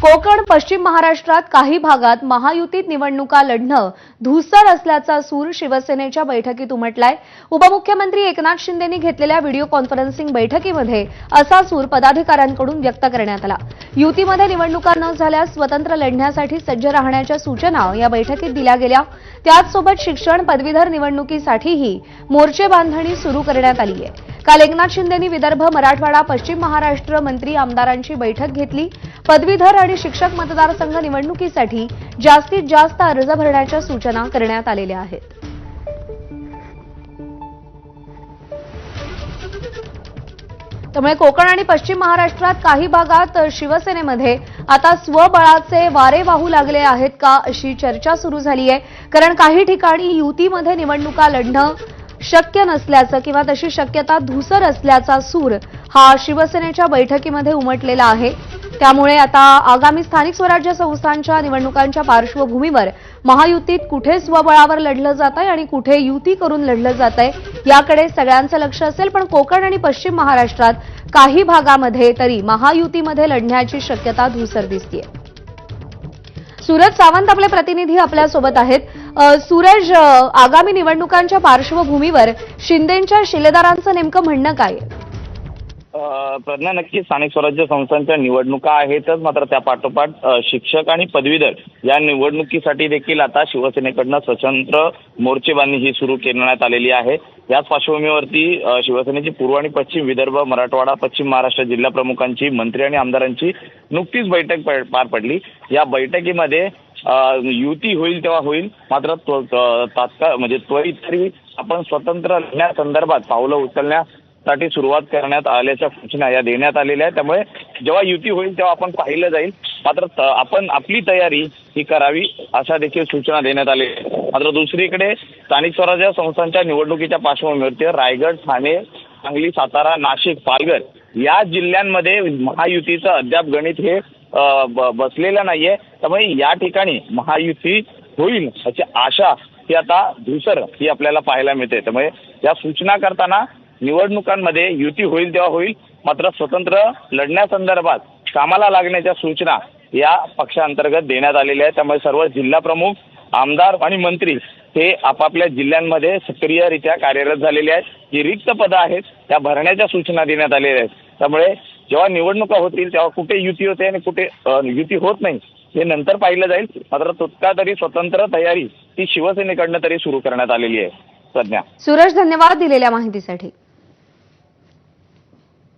कोकण पश्चिम महाराष्ट्रात काही भागात महायुतीत निवडणुका लढणं धुसर असल्याचा सूर शिवसेनेच्या बैठकीत उमटलाय. उपमुख्यमंत्री एकनाथ शिंदेनी घेतलेल्या व्हिडिओ कॉन्फरन्सिंग बैठकीमध्ये असा सूर पदाधिकाऱ्यांकडून व्यक्त करण्यात आला. युतीमध्ये निवडणुका न झाल्यास स्वतंत्र लढण्यासाठी सज्ज राहण्याच्या सूचना या बैठकीत दिल्या गेल्या. त्याचसोबत शिक्षण पदवीधर निवडणुकीसाठीही मोर्चे बांधणी सुरू करण्यात आली आहे काल एकनाथ शिंदेनी विदर्भ मराठवाडा पश्चिम महाराष्ट्र मंत्री आमदारांची बैठक घेतली. पदवीधर आणि शिक्षक मतदारसंघ निवडणुकीसाठी जास्तीत जास्त अर्ज भरण्याच्या सूचना करण्यात आलेल्या आहेत. त्यामुळे कोकण आणि पश्चिम महाराष्ट्रात काही भागात शिवसेनेमध्ये आता स्वबळाचे वारे वाहू लागले आहेत का अशी चर्चा सुरू झाली आहे कारण काही ठिकाणी युतीमध्ये निवडणुका लढणं शक्य नसल्याचं किंवा तशी शक्यता धुसर असल्याचा सूर हा शिवसेनेच्या बैठकीमध्ये उमटलेला आहे. त्यामुळे आता आगामी स्थानिक स्वराज्य संस्थांच्या निवडणुकांच्या पार्श्वभूमीवर महायुतीत कुठे स्वबळावर लढलं जात आहे आणि कुठे युती करून लढलं जात आहे याकडे सगळ्यांचं लक्ष असेल पण कोकण आणि पश्चिम महाराष्ट्रात काही भागामध्ये तरी महायुतीमध्ये लढण्याची शक्यता धुसर दिसतीये सूरज सावंत आपले प्रतिनिधी आपल्यासोबत आहेत सूरज आगामी निवडणुकांच्या पार्श्वभूमीवर शिंदेच्या शिलेदारांचं नेमकं म्हणणं काय आहे? प्रज्ञा नक्की स्थानिक स्वराज्य संस्थांच्या निवडणुका आहेतच मात्र त्या पाठोपाठ शिक्षक आणि पदवीधर या निवडणुकीसाठी देखील आता शिवसेनेकडनं स्वतंत्र मोर्चेबांधी ही सुरू करण्यात आलेली आहे. याच पार्श्वभूमीवरती शिवसेनेची पूर्व आणि पश्चिम विदर्भ मराठवाडा पश्चिम महाराष्ट्र जिल्हा प्रमुखांची मंत्री आणि आमदारांची नुकतीच बैठक पार पडली. या बैठकीमध्ये युती होईल तेव्हा होईल मात्र तात्काळ म्हणजे त्वरित तरी आपण स्वतंत्र लढण्यासंदर्भात पावलं उचलण्या साठी सुरुवात करण्यात आल्याच्या सूचना या देण्यात आलेल्या आहेत. त्यामुळे जेव्हा युती होईल तेव्हा आपण पाहिलं जाईल. मात्र आपण आपली तयारी ही करावी अशा देखील सूचना देण्यात आलेल्या मात्र दुसरीकडे स्थानिक स्वराज्य संस्थांच्या निवडणुकीच्या पार्श्वभूमीवरती रायगड ठाणे सांगली सातारा नाशिक पालघर या जिल्ह्यांमध्ये महायुतीचं अद्याप गणित हे बसलेलं नाहीये. त्यामुळे या ठिकाणी महायुती होईल अशी आशा ही आता धुसर ही आपल्याला पाहायला मिळते. त्यामुळे या सूचना करताना निवडणुकांमध्ये युती होईल तेव्हा होईल. मात्र स्वतंत्र लढण्यासंदर्भात कामाला लागण्याच्या सूचना या पक्षांतर्गत देण्यात आलेल्या आहेत. त्यामुळे सर्व जिल्हा प्रमुख आमदार आणि मंत्री हे आपापल्या जिल्ह्यांमध्ये सक्रियरित्या कार्यरत झालेले आहेत. जी रिक्त पदं आहेत त्या भरण्याच्या सूचना देण्यात आलेल्या आहेत. त्यामुळे जेव्हा निवडणुका होतील तेव्हा कुठे युती होते आणि कुठे युती होत नाही हे नंतर पाहिलं जाईल. मात्र तुटका तरी स्वतंत्र तयारी ती शिवसेनेकडनं तरी सुरू करण्यात आलेली आहे. प्रज्ञा. सूरज धन्यवाद दिलेल्या माहितीसाठी.